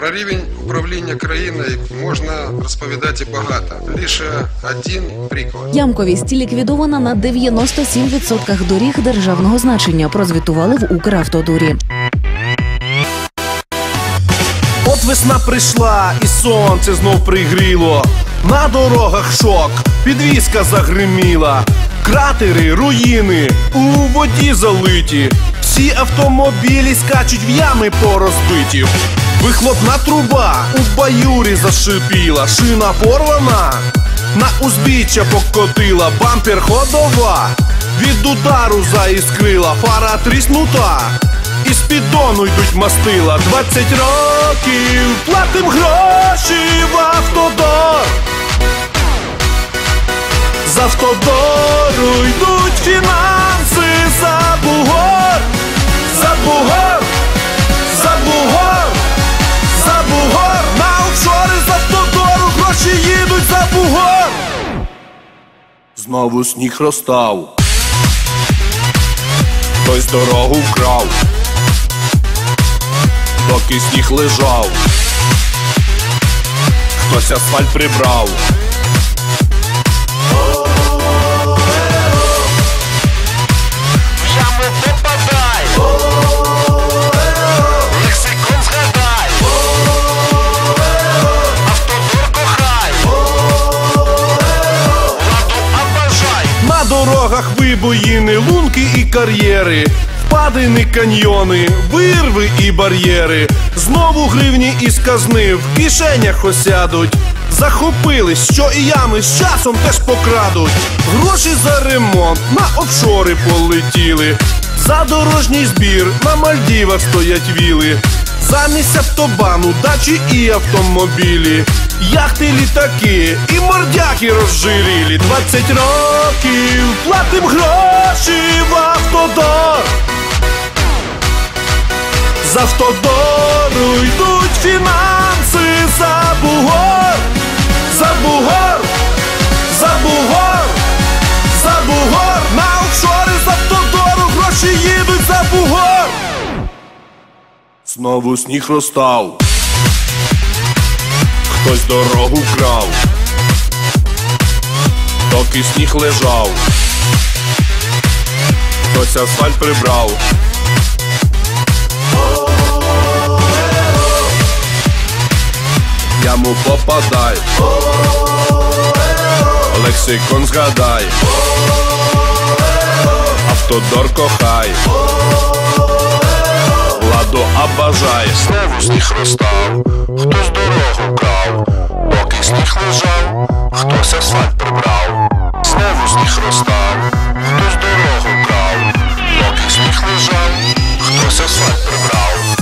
Про рівень управління країною можна розповідати багато. Лише один приклад. Ямковість ліквідована на 97% доріг державного значення. Прозвітували в Укравтодорі. От весна прийшла, і сонце знов пригріло. На дорогах шок, підвізка загриміла. Кратери, руїни, у воді залиті. Всі автомобілі скачуть в ями порозбиті. Вихлопна труба у баюрі зашипіла, шина порвана, на узбіччя покотила, бампер ходова, від удару заіскрила, фара тріснута. Із піддону йдуть мастила 20 років платим гроші в автодор. З автодору йдуть фінанси за бугор, бугор, за бугор, за бугор, на офшори з автодору гроші їдуть за бугор. Знову сніг розстав. Хтось дорогу вкрав, доки сніг лежав, хтось асфальт прибрав. Дорогах вибоїни, лунки і кар'єри, впадини, каньйони, вирви і бар'єри. Знову гривні із казни в кишенях осядуть. Захопились, що і ями з часом теж покрадуть. Гроші за ремонт на офшори полетіли. За дорожній збір на Мальдівах стоять віли. Замість автобану, дачі і автомобілі, яхти, літаки і мордяки розжирілі. 20 років платим гроші в автодор. З автодору йдуть Знову сніг розстав. Хтось дорогу вкрав, доки сніг лежав, хтось асфальт прибрав. Яму попадай, лексикон згадай, автодор кохай, обожай. Знову сніг розстав Хтось дорогу крав Поки сніг лежав Хтось асфальт прибрав Знову сніг розстав Хтось дорогу крав Поки сніг лежав Хтось асфальт прибрав